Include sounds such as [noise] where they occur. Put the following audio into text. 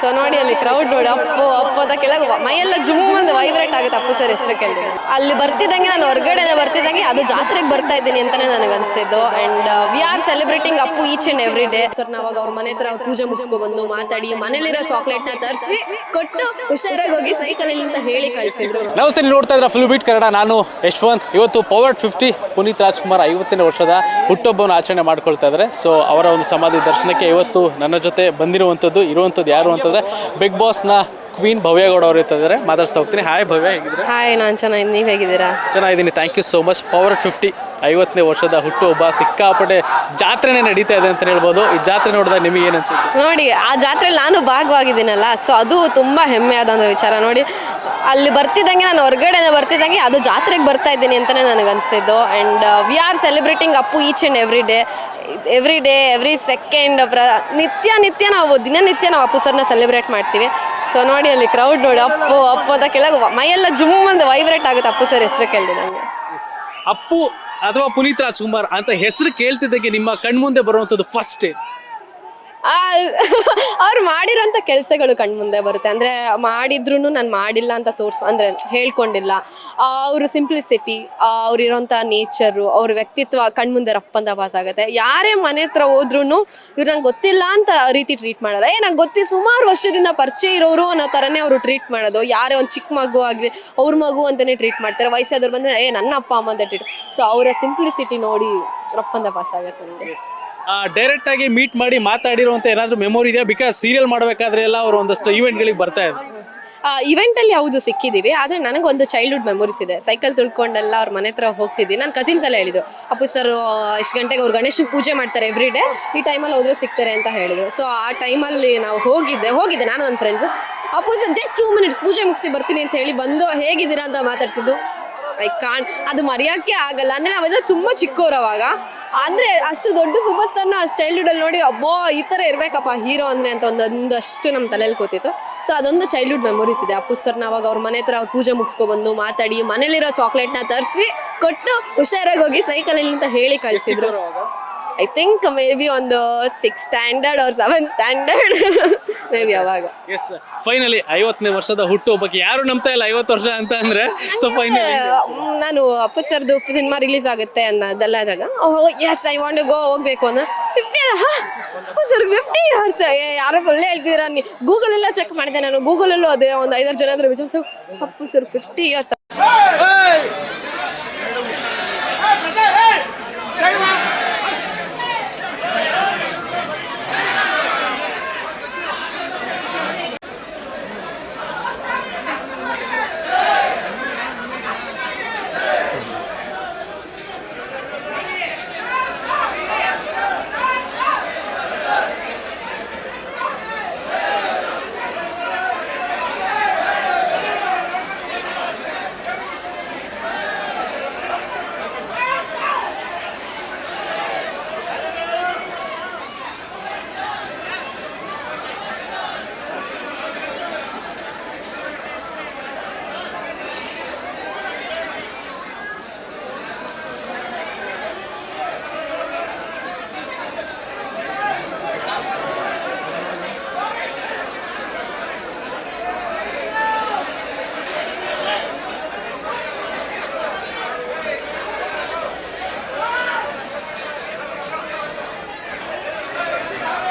So ನೋಡಿ ಅಲ್ಲಿ crowd ನೋಡಿ ಅಪ್ಪು ಅಪ್ಪು ಅಂತ ಕೆಳಗೆ ಮೈಯೆಲ್ಲ ಜುಮ್ ಅಂತ ವೈಬ್ರೇಟ್ ಆಗುತ್ತೆ ಅಪ್ಪು ಸರ್ ಹೆಸರು ಕೇಳಿದ್ರೆ. ಅಲ್ಲಿ ಬರ್ತಿದ್ದಂಗೆ ನಾನು ಹೊರಗಡೆ ಬರ್ತಿದ್ದಂಗೆ ಅದು ಜಾತ್ರೆಗೆ ಬರ್ತಾ ಇದ್ದೀನಿ ಅಂತಾನೆ ನನಗೆ ಅನ್ಸಿದ್ದು and we are celebrating Appu each and every day sir ನಾವಾಗ ಅವ್ರ ಮನೆ ಹತ್ರ ಪೂಜೆ ಮುಗಿಸ್ಕೊ ಬಂದು ಮಾತಾಡಿ, ಮನೇಲಿರೋ ಚಾಕ್ಲೇಟ್ನ ತರಿಸಿ, ಕೊಟ್ಟು ಹುಷಾರಾಗಿ ಹೋಗಿ ಸೈಕಲ್ ಅಂತ ಹೇಳಿ ಕಳಿಸಿದ್ರು. ನಮಸ್ತೆ, ನೀವು ನೋಡ್ತಾ ಇದ್ರೆ ಫುಲ್ ಬೀಟ್ ಕನ್ನಡ. ನಾನು ಯಶವಂತ್. ಇವತ್ತು ಪವರ್ ಫಿಫ್ಟಿ ಪುನೀತ್ ರಾಜ್ಕುಮಾರ್ ಐವತ್ತನೇ ವರ್ಷದ ಹುಟ್ಟುಹಬ್ಬವನ್ನು ಆಚರಣೆ ಮಾಡ್ಕೊಳ್ತಾ ಇದ್ದಾರೆ. ಸೊ ಅವರ ಒಂದು ಸಮಾಧಿ ದರ್ಶನಕ್ಕೆ ಇವತ್ತು ನನ್ನ ಜೊತೆ ಬಂದಿರುವಂಥದ್ದು ಇರುವಂಥದ್ದು ಯಾರು ಅಂತಂದ್ರೆ ಬಿಗ್ ಬಾಸ್ನ ಕ್ವೀನ್ ಭವ್ಯಗೌಡ ಅವರು ಇರ್ತಿದ್ದಾರೆ ಮಾತಾಡ್ಸ್ತಾ ಹೋಗ್ತೀನಿ ಹಾಯ್ ಭವ್ಯ ಹೇಗಿದ್ರೆ ಹಾಯ್ ನಾನು ಚೆನ್ನಾಗಿ ನೀವು ಹೇಗಿದ್ದೀರಾ? ಚೆನ್ನಾಗಿದ್ದೀನಿ. Thank you so much power fifty ಐವತ್ತನೇ ವರ್ಷದ ಹುಟ್ಟುಹಬ್ಬ ಸಿಕ್ಕಾಪಟ್ಟೆ ಜಾತ್ರೆನೇ ನಡೀತಾ ಇದೆ ಅಂತ ಹೇಳ್ಬೋದು. ಈ ಜಾತ್ರೆ ನೋಡಿದಾಗ ನಿಮಗೆ ಏನು ಅನ್ಸುತ್ತೆ? ನೋಡಿ ಆ ಜಾತ್ರೆಯಲ್ಲಿ ನಾನು ಭಾಗವಾಗಿದ್ದೀನಲ್ಲ ಸೊ ಅದು ತುಂಬ ಹೆಮ್ಮೆ ಆದ ಒಂದು ವಿಚಾರ. ನೋಡಿ ಅಲ್ಲಿ ಬರ್ತಿದ್ದಂಗೆ ನಾನು ಹೊರಗಡೆನೇ ಬರ್ತಿದ್ದಂಗೆ ಅದು ಜಾತ್ರೆಗೆ ಬರ್ತಾ ಇದ್ದೀನಿ ಅಂತಲೇ ನನಗೆ ಅನಿಸಿದ್ದು and we are celebrating Appu each and every day every day every second ಪ್ರ ನಿತ್ಯ ನಿತ್ಯ ನಾವು ದಿನನಿತ್ಯ ನಾವು ಅಪ್ಪು ಸರ್ನ ಸೆಲೆಬ್ರೇಟ್ ಮಾಡ್ತೀವಿ. ಸೊ ನೋಡಿ ಅಲ್ಲಿ ಕ್ರೌಡ್ ನೋಡಿ ಅಪ್ಪು ಅಪ್ಪು ಅಂತ ಕೆಳಗೆ ಮೈಯೆಲ್ಲ ಜುಮ್ ಅಂತ ವೈಬ್ರೇಟ್ ಆಗುತ್ತೆ ಅಪ್ಪು ಸರ್ ಹೆಸರು ಕೇಳಿದೆ ನನಗೆ ಅಪ್ಪು ಅಥವಾ ಪುನೀತ್ ರಾಜ್ಕುಮಾರ್ ಅಂತ ಹೆಸರು ಕೇಳ್ತಿದ್ದಕ್ಕೆ ನಿಮ್ಮ ಕಣ್ಮುಂದೆ ಬರುವಂಥದ್ದು ಫಸ್ಟ್ [laughs] ಅವ್ರು ಮಾಡಿರೋಂಥ ಕೆಲಸಗಳು ಕಣ್ಮುಂದೆ ಬರುತ್ತೆ. ಅಂದರೆ ಮಾಡಿದ್ರು ನಾನು ಮಾಡಿಲ್ಲ ಅಂತ ತೋರ್ಸ್ ಅಂದರೆ ಹೇಳ್ಕೊಂಡಿಲ್ಲ. ಅವ್ರ ಸಿಂಪ್ಲಿಸಿಟಿ ಅವ್ರಿರೋಂಥ ನೇಚರು ಅವ್ರ ವ್ಯಕ್ತಿತ್ವ ಕಣ್ಮುಂದೆ ರಪ್ಪಂದ ಪಾಸ್ ಆಗುತ್ತೆ. ಯಾರೇ ಮನೆ ಹತ್ರ ಹೋದ್ರೂ ಇವ್ರು ನಂಗೆ ಗೊತ್ತಿಲ್ಲ ಅಂತ ರೀತಿ ಟ್ರೀಟ್ ಮಾಡಲ್ಲ. ಏ, ನಂಗೆ ಗೊತ್ತಿ ಸುಮಾರು ವರ್ಷದಿಂದ ಪರಿಚಯ ಇರೋರು ಅನ್ನೋ ಥರನೇ ಅವರು ಟ್ರೀಟ್ ಮಾಡೋದು. ಯಾರೇ ಒಂದು ಚಿಕ್ಕ ಮಗು ಆಗಲಿ, ಅವ್ರ ಮಗು ಅಂತಲೇ ಟ್ರೀಟ್ ಮಾಡ್ತಾರೆ. ವಯಸ್ಸಾದವ್ರು ಬಂದರೆ, ಏ ನನ್ನ ಅಪ್ಪ ಅಮ್ಮ ಅಂತ ಟ್ರೀಟ್ ಸೊ ಅವರ ಸಿಂಪ್ಲಿಸಿಟಿ ನೋಡಿ ರಪ್ಪಂದ ಪಾಸ್ ಆಗುತ್ತೆ ನನಗೆ ಡೈರೆಕ್ಟ್ ಆಗಿ ಮೀಟ್ ಮಾಡಿ ಮಾತಾಡಿರುವಂತ ಏನಾದ್ರೂ ಮೆಮೊರಿ ಇದೆಯಾ? ಬಿಕಾಸ್ ಸೀರಿಯಲ್ ಮಾಡಬೇಕಾದ್ರೆ ಎಲ್ಲ ಅವರು ಒಂದಷ್ಟು ಇವೆಂಟ್ಗಳಿಗೆ ಬರ್ತಾ ಇದ್ರು. ಇವೆಂಟಲ್ಲಿ ಯಾವುದು ಸಿಕ್ಕಿದ್ದೀವಿ ಆದರೆ ನನಗೊಂದು ಚೈಲ್ಡ್ಹುಡ್ ಮೆಮೊರೀಸ್ ಇದೆ. ಸೈಕಲ್ ತುಳ್ಕೊಂಡೆಲ್ಲ ಅವ್ರ ಮನೆ ಹತ್ರ ಹೋಗ್ತಿದ್ವಿ. ನನ್ನ ಕಸಿನ್ಸ್ ಎಲ್ಲ ಹೇಳಿದ್ರು, ಅಪ್ಪು ಸರ್ ಇಷ್ಟು ಗಂಟೆಗೆ ಅವ್ರು ಗಣೇಶನ ಪೂಜೆ ಮಾಡ್ತಾರೆ ಎವ್ರಿ ಡೇ ಈ ಟೈಮಲ್ಲಿ ಹೋದ್ರೆ ಸಿಗ್ತಾರೆ ಅಂತ ಹೇಳಿದ್ರು. ಸೊ ಆ ಟೈಮಲ್ಲಿ ನಾವು ಹೋಗಿದ್ದೆ ಹೋಗಿದ್ದೆ ನಾನು ನನ್ನ friends Appu sir just two minutes ಪೂಜೆ ಮುಗಿಸಿ ಬರ್ತೀನಿ ಅಂತ ಹೇಳಿ ಬಂದು ಹೇಗಿದ್ದೀರಾ ಅಂತ ಮಾತಾಡ್ಸಿದ್ದು? ಐ ಕಾಣ್ ಅದು ಮರೆಯೋಕ್ಕೆ ಆಗಲ್ಲ. ಅಂದರೆ ನಾವೆಲ್ಲ ತುಂಬ ಚಿಕ್ಕವ್ರು ಅವಾಗ ಅಂದರೆ ಅಷ್ಟು ದೊಡ್ಡ ಸೂಪರ್ ಸ್ಟಾರ್ನ ಅಷ್ಟು ಚೈಲ್ಡ್ಹುಡಲ್ಲಿ ನೋಡಿ ಅಬ್ಬೋ ಈ ಥರ ಇರಬೇಕಪ್ಪ ಹೀರೋ ಅಂದರೆ ಅಂತ ಒಂದೊಂದಷ್ಟು ನಮ್ಮ ತಲೆಯಲ್ಲಿ ಕೂತಿತ್ತು. ಸೊ ಅದೊಂದು ಚೈಲ್ಡ್ಹುಡ್ ಮೆಮೊರೀಸ್ ಇದೆ. ಅಪ್ಪು ಸರ್ನ ಅವಾಗ ಅವ್ರ ಮನೆ ಹತ್ರ ಅವ್ರ ಪೂಜೆ ಮುಗಿಸ್ಕೊಬಂದು ಮಾತಾಡಿ ಮನೇಲಿರೋ ಚಾಕ್ಲೇಟ್ನ ತರಿಸಿ ಕೊಟ್ಟು ಹುಷಾರಾಗಿ ಹೋಗಿ ಸೈಕಲಲ್ಲಿ ಅಂತ ಹೇಳಿ ಕಳಿಸಿದ್ರು. ಐ ಥಿಂಕ್ ಮೇ ಬಿ ಒಂದು ಸಿಕ್ಸ್ ಸ್ಟ್ಯಾಂಡರ್ಡ್ ಅವ್ರ ಸೆವೆನ್ ಸ್ಟ್ಯಾಂಡರ್ಡ್ ಮೇ ಯಾವಾಗ? ಅವಾಗ ಎಸ್ ಫೈನಲಿ ಐವತ್ತನೇ ವರ್ಷದ ಹುಟ್ಟು ಹಬ್ಬಕ್ಕೆ ಯಾರು ನಂಬ್ತಾ ಇಲ್ಲ ಐವತ್ತು ವರ್ಷ ಅಂತ ಅಂದ್ರೆ ಸೊ ಫೈನಲಿ ನಾನು ಅಪ್ಪು ಸರ್ದು ಸಿನಿಮಾ ರಿಲೀಸ್ ಆಗುತ್ತೆ ಅನ್ನೋದೆಲ್ಲ ಎಸ್ ಐ ವಾಂಟ್ ಗೋ ಹೋಗ್ಬೇಕು ಅನ್ನ fifty Appu sir fifty years ಯಾರೋ ಸೊಳ್ಳೆ ಹೇಳ್ತಿದ್ದೀರಾ ನೀ ಗೂಗಲ್ ಎಲ್ಲ ಚೆಕ್ ಮಾಡಿದೆ ನಾನು. ಗೂಗಲಲ್ಲೂ ಅದೇ ಒಂದು ಐದಾರು ಜನ ಅಂದ್ರೆ ವಿಚಾರಿಸು ಅಪ್ಪು ಸರ್ ಫಿಫ್ಟಿ ಇಯರ್ಸ್